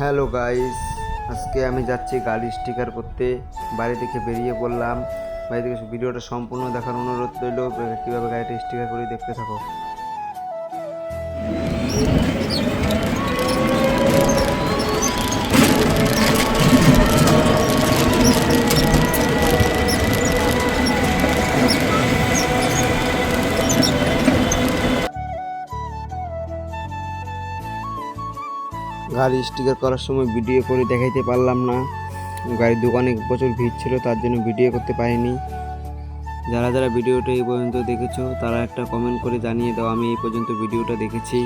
Hello guys, আজকে আমি যাচ্ছি গাড়ি স্টিকার করতে। বাড়ি থেকে বেরিয়ে পড়লাম। বাড়ি থেকে ভিডিওটা সম্পূর্ণ দেখার অনুরোধ রইল। কীভাবে গাড়িটা স্টিকার করে দেখতে থাকো। গাড়ি স্টিকার করার সময় ভিডিও করে দেখাইতে পারলাম না। গাড়ির দোকানে প্রচুর ভিড় ছিল, তার জন্য ভিডিও করতে পারিনি। যারা যারা ভিডিওটা এই পর্যন্ত দেখেছ, তারা একটা কমেন্ট করে জানিয়ে দাও, আমি এই পর্যন্ত ভিডিওটা দেখেছি।